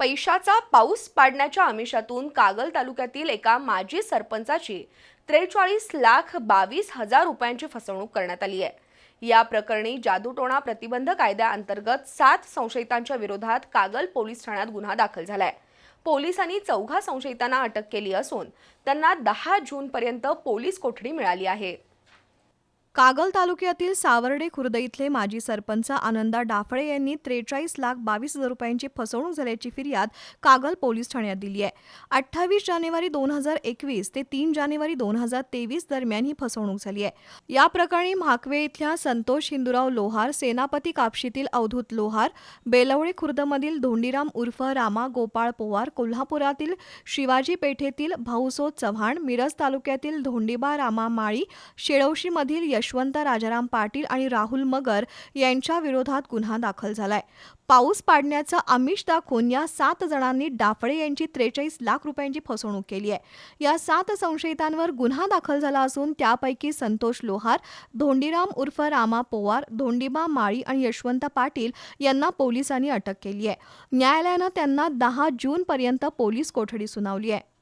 पैशाचा पाऊस पाडण्याच्या आमिषातून कागल तालुक्यातील एका माजी सरपंचाची त्रेचाळीस लाख बावीस हजार रुपयांची फसवणूक करण्यात आली आहे. या प्रकरणी जादूटोणा प्रतिबंध कायद्याअंतर्गत सात संशयितांच्या विरोधात कागल पोलीस ठाण्यात गुन्हा दाखल झालाय. पोलिसांनी चौघा संशयितांना अटक केली असून त्यांना दहा जूनपर्यंत पोलीस कोठडी मिळाली आहे. कागल तालुक्यातील सावर्डे खुर्द इथले माजी सरपंच आनंदा डाफळे यांनी त्रेचाळीस लाख बावीस हजार रुपयांची फसवणूक झाल्याची फिर्याद कागल पोलीस ठाण्यात दिली आहे. अठ्ठावीस जानेवारी दोन हजार एकवीस ते तीन जानेवारी दोन हजार तेवीस दरम्यान ही फसवणूक झाली आहे. या प्रकरणी म्हाकवे इथल्या संतोष हिंदुराव लोहार सेनापती कापशीतील अवधूत लोहार बेलवळे खुर्दमधील धोंडीराम उर्फ रामा गोपाळ पोवार कोल्हापुरातील शिवाजी पेठेतील भाऊसो चव्हाण मिरज तालुक्यातील धोंडीबा रामा माळी शेळवशीमधील यशवंत राजाराम पाटील आणि राहुल मगर यांच्या विरोधात गुन्हा दाखल झालाय. पाऊस पाडण्याचं आमिष दाखवून या सात जणांनी डाफळे यांची त्रेचाळीस लाख रुपयांची फसवणूक केली आहे. या सात संशयितांवर गुन्हा दाखल झाला असून त्यापैकी संतोष लोहार धोंडीराम उर्फ रामा पोवार धोंडीबा माळी आणि यशवंत पाटील यांना पोलिसांनी अटक केली आहे. न्यायालयानं त्यांना दहा जूनपर्यंत पोलीस कोठडी सुनावली आहे.